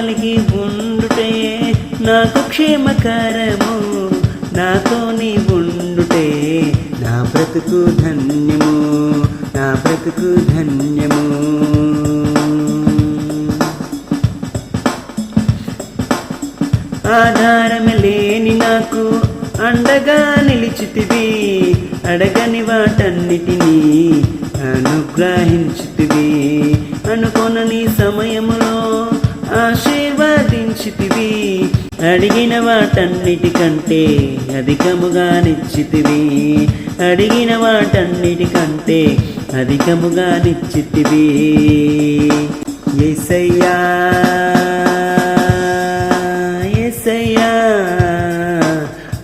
కలిగి ఉండుటే నాకు క్షేమకరము. నాతోని ఉండుటే నా బ్రతుకు ధన్యము. నా బ్రతుకు ధన్యము. ఆధారమే లేని నాకు అండగా నిలిచితివి. అడగని వాటన్నిటినీ అనుగ్రహించితివి. అనుకొనని సమయములో ఆశీర్వదించితివి అడిగిన వాటన్నిటికంటే అధికముగా నిచ్చితివి. అడిగిన వాటన్నిటికంటే అధికముగా నిచ్చితివి. ఎసయ్యా ఎసయ్యా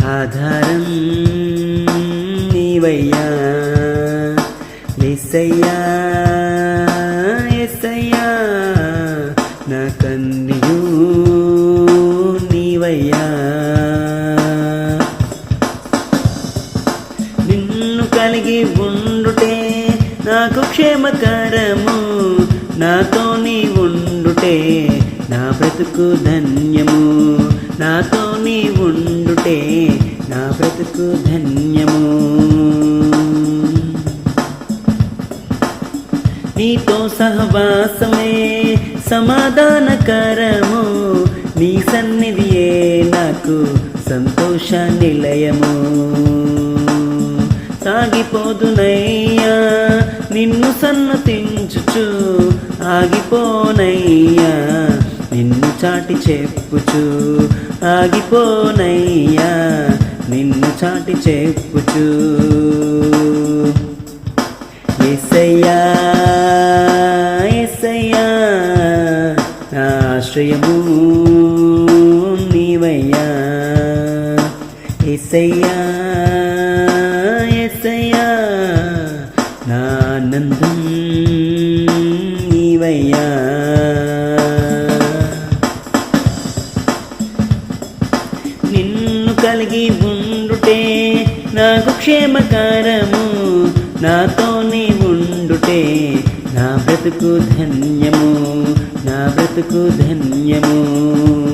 ఆధారం నీవయ్యా. ఏసయ్యా ఎసయ్యా నా కన్నియు కలిగి ఉండుటే నాకు క్షేమకరము. నాతో నీ ఉండుటే నా బ్రతుకు ధన్యము. నాతో నీ ఉండుటే నా బ్రతుకు ధన్యము. నీతో సహవాసమే సమాధానకరము. నీ సన్నిధియే నాకు సంతోష నిలయము. సాగిపోదునయ్యా నిన్ను సన్నతించుచు ఆగిపోనయ్యా. నిన్ను చాటి చెప్పుచు ఆగిపోనయ్యా. నిన్ను చాటి చెప్పుచు ఎస్సయ్యా ఎస్సయ్యా నా ఆశ్రయము నీవయ్యా. ఎస్సయ్యా నీవయ్యా. నిన్ను కలిగి ఉండుటే నాకు క్షేమకారము. నాతో నీ ఉండుటే నా బ్రతుకు ధన్యము. నా బ్రతుకు ధన్యము.